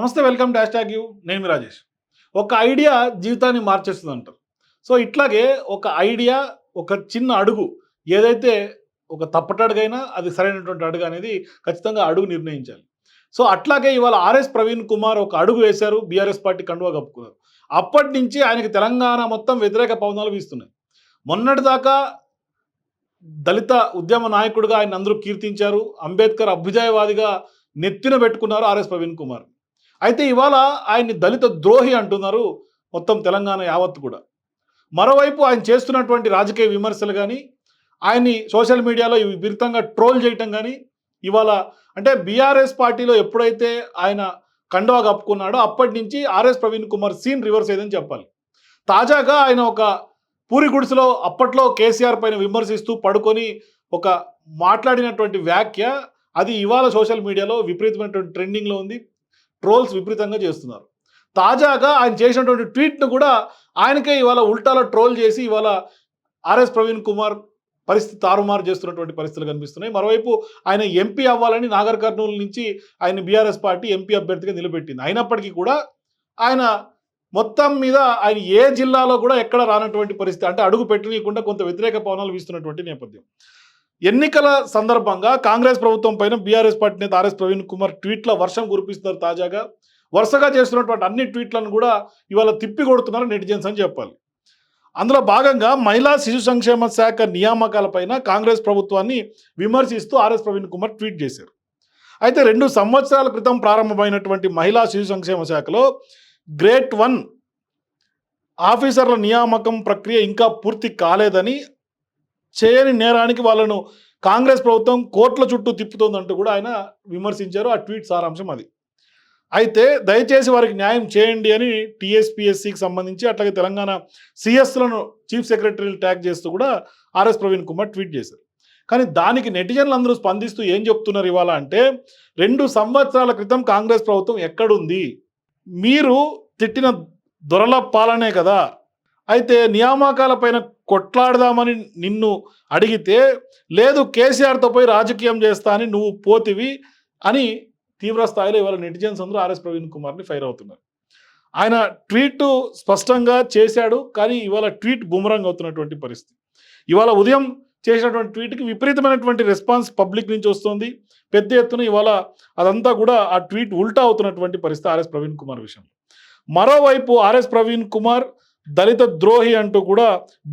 నమస్తే welcome dash tag you. నేను రాజేష్. ఒక ఐడియా జీవితాన్ని మార్చేస్తుంది అంటారు సో ఇట్లాగే ఒక ఐడియా ఒక చిన్న అడుగు ఏదైతే ఒక తప్పటడుగైనా అది సరైనటువంటి అడుగు అనేది ఖచ్చితంగా అడుగు నిర్ణయించాలి. సో అట్లాగే ఇవాళ ఆర్ఎస్ ప్రవీణ్ కుమార్ ఒక అడుగు వేశారు బీఆర్ఎస్ పార్టీ కండువా కప్పుకున్నారు. అప్పటి నుంచి ఆయనకి తెలంగాణ మొత్తం వ్యతిరేక పవనాలు వీస్తున్నాయి. మొన్నటిదాకా దళిత ఉద్యమ నాయకుడిగా ఆయన అందరూ కీర్తించారు. అంబేద్కర్ అభ్యుదయవాదిగా నెత్తిన పెట్టుకున్నారు ఆర్ఎస్ ప్రవీణ్ కుమార్. అయితే ఇవాళ ఆయన్ని దళిత ద్రోహి అంటున్నారు మొత్తం తెలంగాణ యావత్ కూడా. మరోవైపు ఆయన చేస్తున్నటువంటి రాజకీయ విమర్శలు కానీ ఆయన్ని సోషల్ మీడియాలో విపరీతంగా ట్రోల్ చేయటం కానీ ఇవాళ అంటే బీఆర్ఎస్ పార్టీలో ఎప్పుడైతే ఆయన కండువా కప్పుకున్నాడో అప్పటి నుంచి RS Praveen Kumar scene reverse అయ్యిందని చెప్పాలి. తాజాగా ఆయన ఒక పూరి గుడిసెలో అప్పట్లో కేసీఆర్ పైన విమర్శిస్తూ పడుకొని ఒక మాట్లాడినటువంటి వ్యాఖ్య అది ఇవాళ సోషల్ మీడియాలో విపరీతమైనటువంటి ట్రెండింగ్లో ఉంది. ట్రోల్స్ విపరీతంగా చేస్తున్నారు. తాజాగా ఆయన చేసినటువంటి ట్వీట్ను కూడా ఆయనకే ఇవాళ ఉల్టాలో ట్రోల్ చేసి ఇవాళ ఆర్ఎస్ ప్రవీణ్ కుమార్ పరిస్థితి తారుమారు చేస్తున్నటువంటి పరిస్థితులు కనిపిస్తున్నాయి. మరోవైపు ఆయన ఎంపీ అవ్వాలని నాగర్ కర్నూలు నుంచి ఆయన బీఆర్ఎస్ పార్టీ ఎంపీ అభ్యర్థిగా నిలబెట్టింది. అయినప్పటికీ కూడా ఆయన మొత్తం మీద ఆయన ఏ జిల్లాలో కూడా ఎక్కడ రానటువంటి పరిస్థితి అంటే అడుగు పెట్టనీయకుండా కొంత వ్యతిరేక పవనాలు వీస్తున్నటువంటి నేపథ్యం. ఎన్నికల సందర్భంగా కాంగ్రెస్ ప్రభుత్వం పైన బీఆర్ఎస్ పార్టీ నేత ఆర్ఎస్ ప్రవీణ్ కుమార్ ట్వీట్ల వర్షం కురిపిస్తున్నారు తాజాగా. వరుసగా చేస్తున్నటువంటి అన్ని ట్వీట్లను కూడా ఇవాళ తిప్పి కొడుతున్నారు నెటిజన్స్ అని చెప్పాలి. అందులో భాగంగా మహిళా శిశు సంక్షేమ శాఖ నియామకాలపైన కాంగ్రెస్ ప్రభుత్వాన్ని విమర్శిస్తూ ఆర్ఎస్ ప్రవీణ్ కుమార్ ట్వీట్ చేశారు. అయితే రెండు సంవత్సరాల క్రితం ప్రారంభమైనటువంటి మహిళా శిశు సంక్షేమ శాఖలో గ్రేట్ వన్ ఆఫీసర్ల నియామకం ప్రక్రియ ఇంకా పూర్తి కాలేదని చేయని నేరానికి వాళ్ళను కాంగ్రెస్ ప్రభుత్వం కోట్ల చుట్టూ తిప్పుతోందంటూ కూడా ఆయన విమర్శించారు. ఆ ట్వీట్ సారాంశం అది. అయితే దయచేసి వారికి న్యాయం చేయండి అని టీఎస్పీఎస్సికి సంబంధించి అట్లాగే తెలంగాణ సిఎస్లను చీఫ్ సెక్రటరీలు ట్యాగ్ చేస్తూ కూడా ఆర్ఎస్ ప్రవీణ్ కుమార్ ట్వీట్ చేశారు. కానీ దానికి నెటిజన్లు అందరూ స్పందిస్తూ ఏం చెప్తున్నారు ఇవాళ అంటే రెండు సంవత్సరాల క్రితం కాంగ్రెస్ ప్రభుత్వం ఎక్కడుంది? మీరు తిట్టిన దొరల పాలనే కదా. అయితే నియామకాలపైన కొట్లాడదామని నిన్ను అడిగితే లేదు కేసీఆర్తో పోయి రాజకీయం చేస్తా అని నువ్వు పోతివి అని తీవ్ర స్థాయిలో ఇవాళ నెటిజన్స్ అందరూ ఆర్ఎస్ ప్రవీణ్ కుమార్ని ఫైర్ అవుతున్నారు. ఆయన ట్వీట్ స్పష్టంగా చేశాడు కానీ ఇవాళ ట్వీట్ బుమరంగ్ అవుతున్నటువంటి పరిస్థితి. ఇవాళ ఉదయం చేసినటువంటి ట్వీట్కి విపరీతమైనటువంటి రెస్పాన్స్ పబ్లిక్ నుంచి వస్తుంది. పెద్ద ఎత్తున ఇవాళ అదంతా కూడా ఆ ట్వీట్ ఉల్టా అవుతున్నటువంటి పరిస్థితి ఆర్ఎస్ ప్రవీణ్ కుమార్ విషయంలో. మరోవైపు ఆర్ఎస్ ప్రవీణ్ కుమార్ దళిత ద్రోహి అంటూ కూడా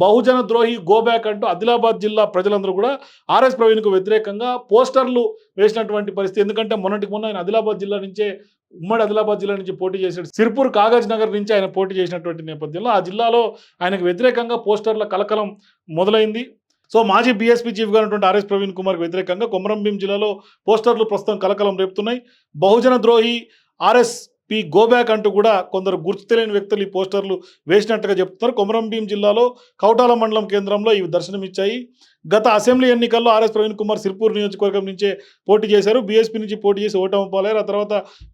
బహుజన ద్రోహి గోబ్యాక్ అంటూ ఆదిలాబాద్ జిల్లా ప్రజలందరూ కూడా ఆర్ఎస్ ప్రవీణ్కు వ్యతిరేకంగా పోస్టర్లు వేసినటువంటి పరిస్థితి. ఎందుకంటే మొన్నటికి మొన్న ఆయన ఆదిలాబాద్ జిల్లా నుంచే ఉమ్మడి ఆదిలాబాద్ జిల్లా నుంచి పోటీ చేశాడు. సిర్పూర్ కాగజ్ నగర్ నుంచి ఆయన పోటీ చేసినటువంటి నేపథ్యంలో ఆ జిల్లాలో ఆయనకు వ్యతిరేకంగా పోస్టర్ల కలకలం మొదలైంది. సో మాజీ బీఎస్పీ చీఫ్గా ఉన్నటువంటి ఆర్ఎస్ ప్రవీణ్ కుమార్కి వ్యతిరేకంగా కొమరంభీం జిల్లాలో పోస్టర్లు ప్రస్తుతం కలకలం రేపుతున్నాయి. బహుజన ద్రోహి ఆర్ఎస్ పి గోబ్యాక్ అంటూ కూడా కొందరు గుర్తు తెలియని వ్యక్తులు ఈ పోస్టర్లు వేసినట్టుగా చెప్తున్నారు. కొమరంభీం జిల్లాలో కౌటాల మండలం కేంద్రంలో ఇవి దర్శనమిచ్చాయి. గత అసెంబ్లీ ఎన్నికల్లో ఆర్ఎస్ ప్రవీణ్ కుమార్ సిర్పూర్ నియోజకవర్గం నుంచే పోటీ చేశారు. బీఎస్పీ నుంచి పోటీ చేసి ఓటమి పాలయ్యారు. ఆ తర్వాత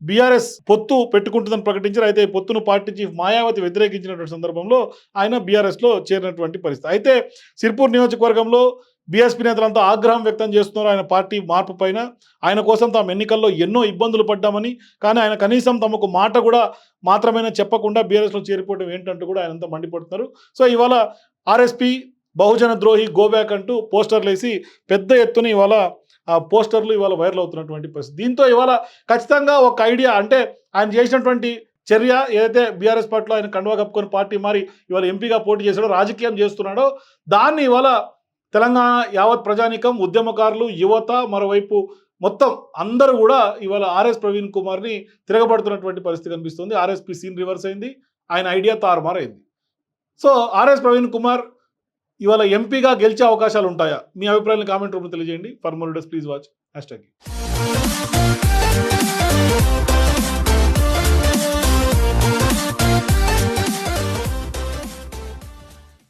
బీఆర్ఎస్ పొత్తు పెట్టుకుంటుందని ప్రకటించారు. అయితే ఈ పొత్తును పార్టీ చీఫ్ మాయావతి వ్యతిరేకించినటువంటి సందర్భంలో ఆయన బీఆర్ఎస్లో చేరినటువంటి పరిస్థితి. అయితే సిర్పూర్ నియోజకవర్గంలో బీఎస్పీ నేతలంతా ఆగ్రహం వ్యక్తం చేస్తున్నారు. ఆయన పార్టీ మార్పు పైన ఆయన కోసం తాము ఎన్నికల్లో ఎన్నో ఇబ్బందులు పడ్డామని కానీ ఆయన కనీసం తమకు మాట కూడా మాత్రమే చెప్పకుండా బీఆర్ఎస్లో చేరిపోవడం ఏంటంటూ కూడా ఆయనంతా మండిపడుతున్నారు. సో ఇవాళ ఆర్ఎస్పీ బహుజన ద్రోహి గోబ్యాక్ అంటూ పోస్టర్లు వేసి పెద్ద ఎత్తున ఇవాళ ఆ పోస్టర్లు ఇవాళ వైరల్ అవుతున్నటువంటి పరిస్థితి. దీంతో ఇవాళ ఖచ్చితంగా ఒక ఐడియా అంటే ఆయన చేసినటువంటి చర్య ఏదైతే బీఆర్ఎస్ పార్టీలో ఆయన కండువా కప్పుకొని పార్టీ మారి ఇవాళ ఎంపీగా పోటీ చేశాడో రాజకీయం చేస్తున్నాడో దాన్ని ఇవాళ తెలంగాణ యావత్ ప్రజానికం ఉద్యమకారులు యువత మరోవైపు మొత్తం అందరూ కూడా ఇవాళ ఆర్ఎస్ ప్రవీణ్ కుమార్ని తిరగబడుతున్నటువంటి పరిస్థితి కనిపిస్తుంది. ఆర్ఎస్పీ సీన్ రివర్స్ అయింది. ఆయన ఐడియా తారుమారైంది సో ఆర్ఎస్ ప్రవీణ్ కుమార్ ఇవాళ ఎంపీగా గెలిచే అవకాశాలు ఉంటాయా? మీ అభిప్రాయాన్ని కామెంట్ రూపంలో తెలియజేయండి. For more does please watch. Hashtag.